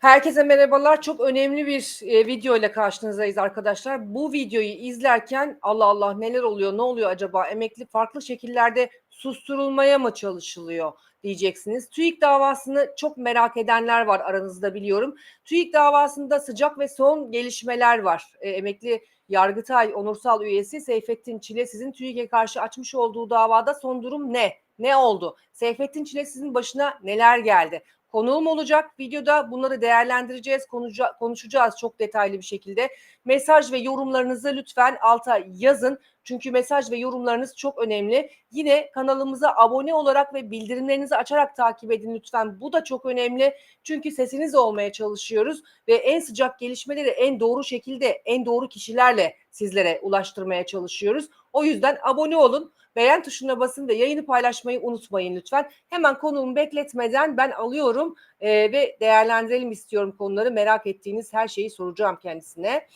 Herkese merhabalar. Çok önemli bir e, video ile karşınızdayız arkadaşlar. Bu videoyu izlerken Allah Allah neler oluyor, ne oluyor acaba? Emekli farklı şekillerde susturulmaya mı çalışılıyor diyeceksiniz. TÜİK davasını çok merak edenler var aranızda biliyorum. TÜİK davasında sıcak ve son gelişmeler var. E, emekli Yargıtay Onursal Üyesi Seyfettin Çile sizin TÜİK'e karşı açmış olduğu davada son durum ne? Ne oldu? Seyfettin Çile sizin başına neler geldi? Konuğum olacak. Videoda bunları değerlendireceğiz, konuşa- konuşacağız çok detaylı bir şekilde. Mesaj ve yorumlarınızı lütfen alta yazın. Çünkü mesaj ve yorumlarınız çok önemli. Yine kanalımıza abone olarak ve bildirimlerinizi açarak takip edin lütfen. Bu da çok önemli. Çünkü sesiniz olmaya çalışıyoruz ve en sıcak gelişmeleri en doğru şekilde, en doğru kişilerle sizlere ulaştırmaya çalışıyoruz. O yüzden abone olun. Beğen tuşuna basın ve yayını paylaşmayı unutmayın lütfen. Hemen konuğumu bekletmeden ben alıyorum e, ve değerlendirelim istiyorum konuları. Merak ettiğiniz her şeyi soracağım kendisine.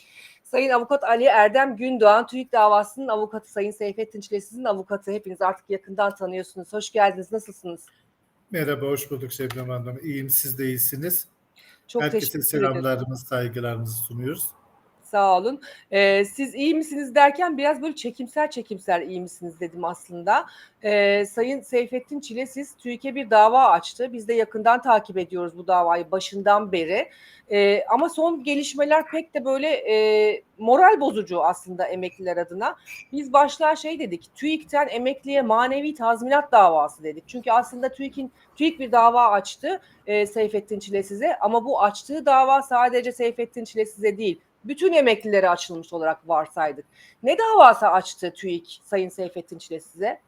Sayın Avukat Ali Erdem Gündoğan, TÜİK davasının avukatı Sayın Seyfettin Çile sizin avukatı. Hepiniz artık yakından tanıyorsunuz. Hoş geldiniz. Nasılsınız? Merhaba, hoş bulduk Şebnem Hanım. İyiyim, siz de iyisiniz. Çok Herkese teşekkür ederim. saygılarımızı sunuyoruz. Sağ olun. Ee, siz iyi misiniz derken biraz böyle çekimser çekimser iyi misiniz dedim aslında. Ee, Sayın Seyfettin Çile siz TÜİK'e bir dava açtı. Biz de yakından takip ediyoruz bu davayı başından beri. Ee, ama son gelişmeler pek de böyle e, moral bozucu aslında emekliler adına. Biz başlığa şey dedik. TÜİK'ten emekliye manevi tazminat davası dedik. Çünkü aslında TÜİK'in TÜİK bir dava açtı e, Seyfettin Çile size ama bu açtığı dava sadece Seyfettin Çile size değil bütün emeklilere açılmış olarak varsaydık. Ne davası açtı TÜİK Sayın Seyfettin Çile size?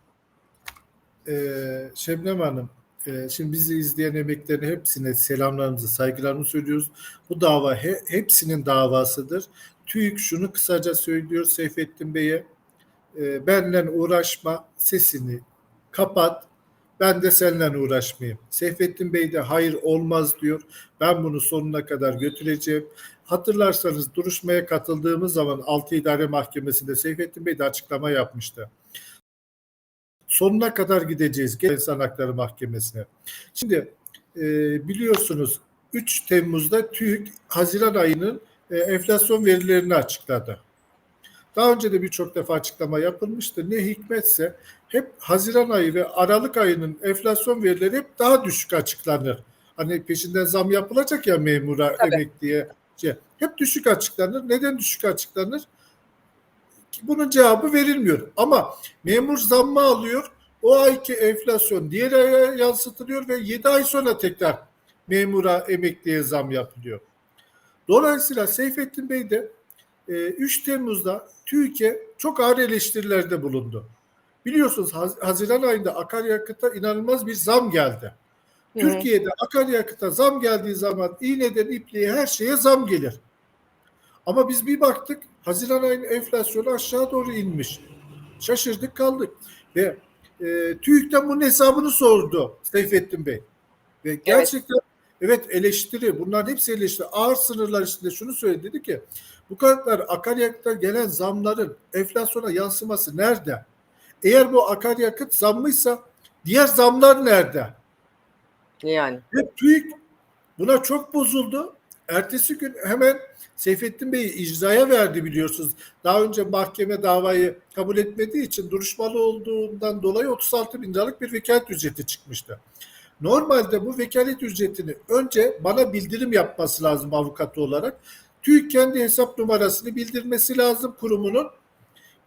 Ee, Şebnem Hanım, e, şimdi bizi izleyen emeklerin hepsine selamlarımızı, saygılarımızı söylüyoruz. Bu dava he, hepsinin davasıdır. TÜİK şunu kısaca söylüyor Seyfettin Bey'e, e, benle uğraşma, sesini kapat, ben de seninle uğraşmayayım. Seyfettin Bey de hayır olmaz diyor. Ben bunu sonuna kadar götüreceğim. Hatırlarsanız duruşmaya katıldığımız zaman 6 İdare Mahkemesi'nde Seyfettin Bey de açıklama yapmıştı. Sonuna kadar gideceğiz İnsan Hakları Mahkemesi'ne. Şimdi e, biliyorsunuz 3 Temmuz'da TÜİK Haziran ayının e, enflasyon verilerini açıkladı. Daha önce de birçok defa açıklama yapılmıştı. Ne hikmetse hep Haziran ayı ve Aralık ayının enflasyon verileri hep daha düşük açıklanır. Hani peşinden zam yapılacak ya memura, Tabii. emekliye. Şey, hep düşük açıklanır. Neden düşük açıklanır? Bunun cevabı verilmiyor. Ama memur zammı alıyor. O ayki enflasyon diğer aya yansıtılıyor ve 7 ay sonra tekrar memura, emekliye zam yapılıyor. Dolayısıyla Seyfettin Bey de 3 Temmuz'da TÜİK'e çok ağır eleştirilerde bulundu. Biliyorsunuz Haz- Haziran ayında akaryakıta inanılmaz bir zam geldi. Hı. Türkiye'de akaryakıta zam geldiği zaman iğneden ipliğe her şeye zam gelir. Ama biz bir baktık Haziran ayının enflasyonu aşağı doğru inmiş. Şaşırdık kaldık. Ve e, TÜİK'ten bunun hesabını sordu Seyfettin Bey. Ve gerçekten evet, eleştiri bunların hepsi eleştiri. Ağır sınırlar içinde şunu söyledi dedi ki bu kadar akaryakıta gelen zamların enflasyona yansıması nerede? Eğer bu akaryakıt zammıysa diğer zamlar nerede? Yani. Ve TÜİK buna çok bozuldu. Ertesi gün hemen Seyfettin Bey'i icraya verdi biliyorsunuz. Daha önce mahkeme davayı kabul etmediği için duruşmalı olduğundan dolayı 36 bin liralık bir vekalet ücreti çıkmıştı. Normalde bu vekalet ücretini önce bana bildirim yapması lazım avukatı olarak. TÜİK kendi hesap numarasını bildirmesi lazım kurumunun.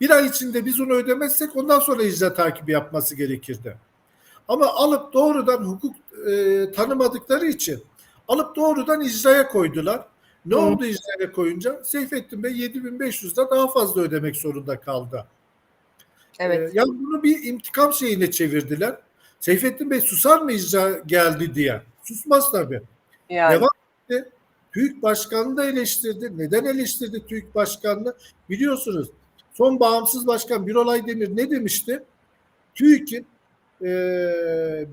Bir ay içinde biz onu ödemezsek ondan sonra icra takibi yapması gerekirdi. Ama alıp doğrudan hukuk e, tanımadıkları için alıp doğrudan icraya koydular. Ne Hı. oldu icraya koyunca? Seyfettin Bey 7500 lira daha fazla ödemek zorunda kaldı. Evet. Ee, yani bunu bir intikam şeyine çevirdiler. Seyfettin Bey susar mı icra geldi diye? Susmaz tabii. Yani. Devam etti. TÜİK Başkanı da eleştirdi. Neden eleştirdi TÜİK Başkanı'nı? Biliyorsunuz son bağımsız başkan Birolay Demir ne demişti? TÜİK'in e,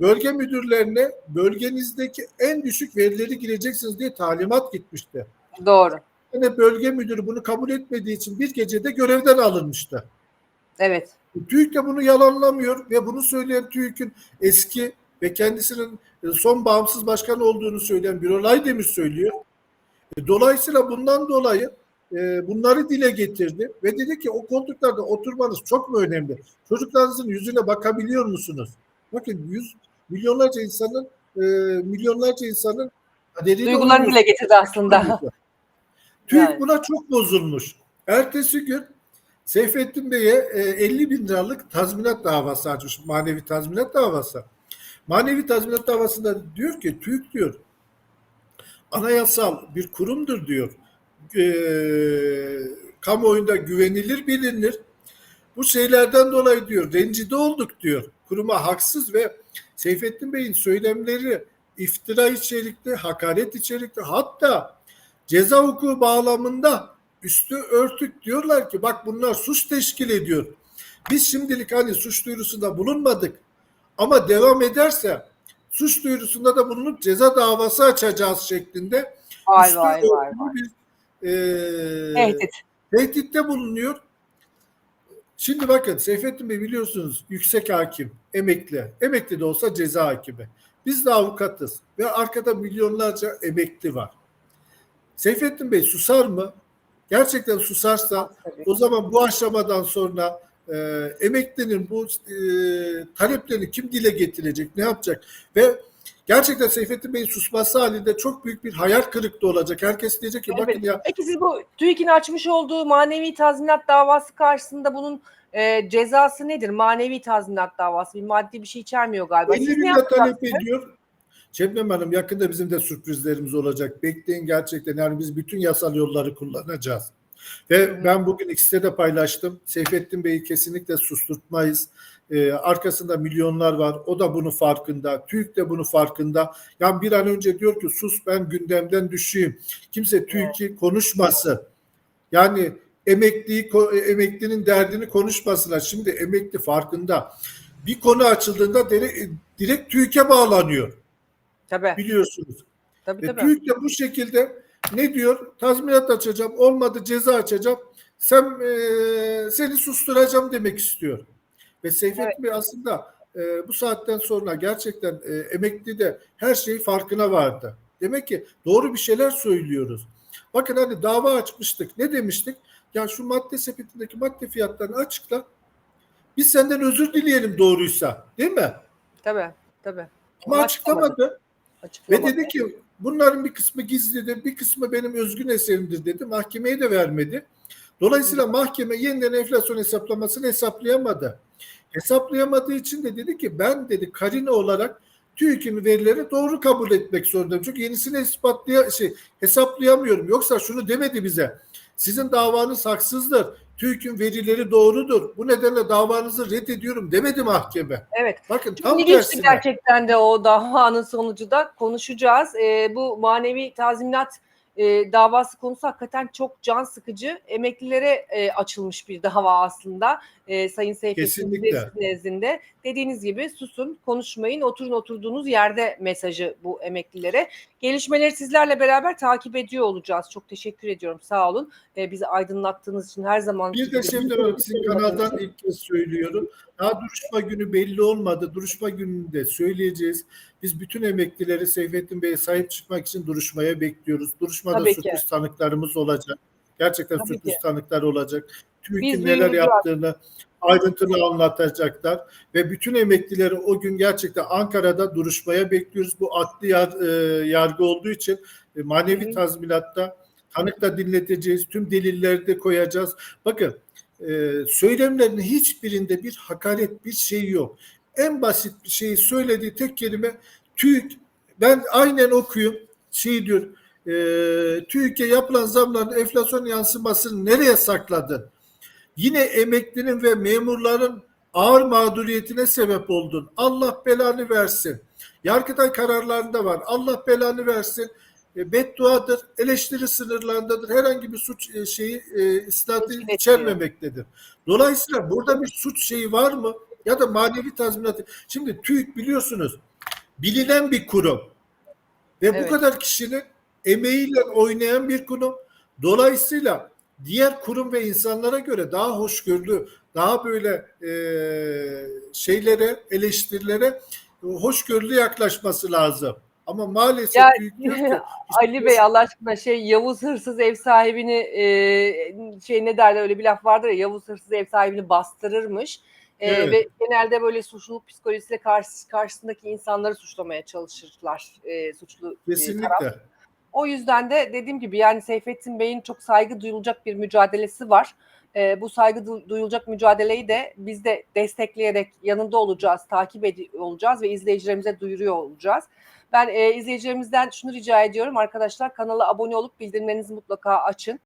bölge müdürlerine bölgenizdeki en düşük verileri gireceksiniz diye talimat gitmişti. Doğru. Yani bölge müdürü bunu kabul etmediği için bir gecede görevden alınmıştı. Evet. TÜİK de bunu yalanlamıyor ve bunu söyleyen TÜİK'in eski ve kendisinin e, son bağımsız başkan olduğunu söyleyen Birol Aydemir söylüyor. E, Dolayısıyla bundan dolayı e, bunları dile getirdi ve dedi ki o koltuklarda oturmanız çok mu önemli? Çocuklarınızın yüzüne bakabiliyor musunuz? Bakın yüz milyonlarca insanın milyonlarca insanın Duygularını dile getirdi aslında. TÜİK Yani. buna çok bozulmuş. Ertesi gün Seyfettin Bey'e e, 50 bin liralık tazminat davası açmış. Manevi tazminat davası. Manevi tazminat davasında diyor ki TÜİK diyor anayasal bir kurumdur diyor. E, kamuoyunda güvenilir bilinir. Bu şeylerden dolayı diyor rencide olduk diyor. Kuruma haksız ve Seyfettin Bey'in söylemleri iftira içerikli, hakaret içerikli hatta ceza hukuku bağlamında üstü örtük diyorlar ki bak bunlar suç teşkil ediyor. Biz şimdilik hani suç duyurusunda bulunmadık ama devam ederse suç duyurusunda da bulunup ceza davası açacağız şeklinde Vay üstü vay vay vay. bir e, Tehdit. tehditte bulunuyor. Şimdi bakın Seyfettin Bey biliyorsunuz yüksek hakim, emekli. Emekli de olsa ceza hakimi. Biz de avukatız ve arkada milyonlarca emekli var. Seyfettin Bey susar mı? Gerçekten susarsa o zaman bu aşamadan sonra e, emeklinin bu e, taleplerini kim dile getirecek, ne yapacak? Ve gerçekten Seyfettin Bey'in susması halinde çok büyük bir hayal kırıklığı olacak. Herkes diyecek ki Evet. bakın ya Peki siz bu TÜİK'in açmış olduğu manevi tazminat davası karşısında bunun e, cezası nedir? Manevi tazminat davası. Bir maddi bir şey içermiyor galiba. 50 Siz ne bin talep ediyor. Şebnem Hanım yakında bizim de sürprizlerimiz olacak. Bekleyin gerçekten. Yani biz bütün yasal yolları kullanacağız. Ve ben bugün ikisinde de paylaştım. Seyfettin Bey'i kesinlikle susturtmayız. Ee, arkasında milyonlar var. O da bunun farkında. TÜİK de bunun farkında. Yani bir an önce diyor ki sus ben gündemden düşeyim. Kimse TÜİK'i konuşmasın. Yani emekliyi, emeklinin derdini konuşmasınlar. Şimdi emekli farkında. Bir konu açıldığında direkt, direkt TÜİK'e bağlanıyor Tabii. biliyorsunuz. Tabii E, tabii. TÜİK de bu şekilde ne diyor? Tazminat açacağım, olmadı ceza açacağım. Sen e, seni susturacağım demek istiyor. Ve Seyfettin Evet. Bey aslında e, bu saatten sonra gerçekten e, emekli de her şeyi farkına vardı. Demek ki doğru bir şeyler söylüyoruz. Bakın hani dava açmıştık. Ne demiştik? Ya şu madde sepetindeki madde fiyatlarını açıkla. Biz senden özür dileyelim doğruysa. Değil mi? Tabii. Tabii. Ama Ama açıklamadı. Ve dedi ki bunların bir kısmı gizlidir, bir kısmı benim özgün eserimdir dedi. Mahkemeye de vermedi. Dolayısıyla mahkeme yeniden enflasyon hesaplamasını hesaplayamadı. Hesaplayamadığı için de dedi ki ben dedi karine olarak TÜİK'in verileri doğru kabul etmek zorundayım. Çünkü yenisini ispatlaya, şey, hesaplayamıyorum. Yoksa şunu demedi bize. Sizin davanız haksızdır. TÜİK'in verileri doğrudur. Bu nedenle davanızı reddediyorum demedi mahkeme. Evet. Bakın Çok tam tersine. gerçekten de o davanın sonucu da konuşacağız. Ee, bu manevi tazminat e, davası konusu hakikaten çok can sıkıcı. Emeklilere e, açılmış bir dava aslında. E, Sayın Seyfettin nezdinde. Dediğiniz gibi susun, konuşmayın, oturun oturduğunuz yerde mesajı bu emeklilere. Gelişmeleri sizlerle beraber takip ediyor olacağız. Çok teşekkür ediyorum. Sağ olun. E, bizi aydınlattığınız için her zaman. Bir de Hanım sizin kanaldan ilk kez söylüyorum. Daha duruşma günü belli olmadı. Duruşma gününde söyleyeceğiz. Biz bütün emeklileri Seyfettin Bey'e sahip çıkmak için duruşmaya bekliyoruz. Duruşmada Tabii ki. sürpriz tanıklarımız olacak. Gerçekten Tabii sürpriz ki. tanıklar olacak. TÜİK'in neler yaptığını ayrıntılı anlatacaklar ve bütün emeklileri o gün gerçekten Ankara'da duruşmaya bekliyoruz. Bu adli yar- e, yargı olduğu için e, manevi Hı tazminatta tanık da dinleteceğiz. Tüm delilleri de koyacağız. Bakın e, söylemlerinin hiçbirinde bir hakaret bir şey yok. En basit bir şeyi söylediği tek kelime TÜİK ben aynen okuyayım şey diyor e, TÜİK'e yapılan zamların enflasyon yansımasını nereye sakladın? Yine emeklinin ve memurların ağır mağduriyetine sebep oldun. Allah belanı versin. Yargıtay kararlarında var. Allah belanı versin. E, bedduadır, eleştiri sınırlarındadır. Herhangi bir suç e, şeyi e, isnatı içermemektedir. Dolayısıyla burada bir suç şeyi var mı? Ya da manevi tazminatı. Şimdi TÜİK biliyorsunuz bilinen bir kurum. Ve Evet. bu kadar kişinin emeğiyle oynayan bir kurum. Dolayısıyla diğer kurum ve insanlara göre daha hoşgörülü, daha böyle e, şeylere, eleştirilere hoşgörülü yaklaşması lazım. Ama maalesef Ya, büyük ki, Ali Bey Allah aşkına şey Yavuz hırsız ev sahibini e, şey ne derler öyle bir laf vardır ya Yavuz hırsız ev sahibini bastırırmış. E, Evet. Ve genelde böyle suçluluk psikolojisiyle karşı, karşısındaki insanları suçlamaya çalışırlar e, suçlu e, taraf. O yüzden de dediğim gibi yani Seyfettin Bey'in çok saygı duyulacak bir mücadelesi var. Ee, bu saygı du- duyulacak mücadeleyi de biz de destekleyerek yanında olacağız, takip ed- olacağız ve izleyicilerimize duyuruyor olacağız. Ben e, izleyicilerimizden şunu rica ediyorum arkadaşlar kanala abone olup bildirimlerinizi mutlaka açın.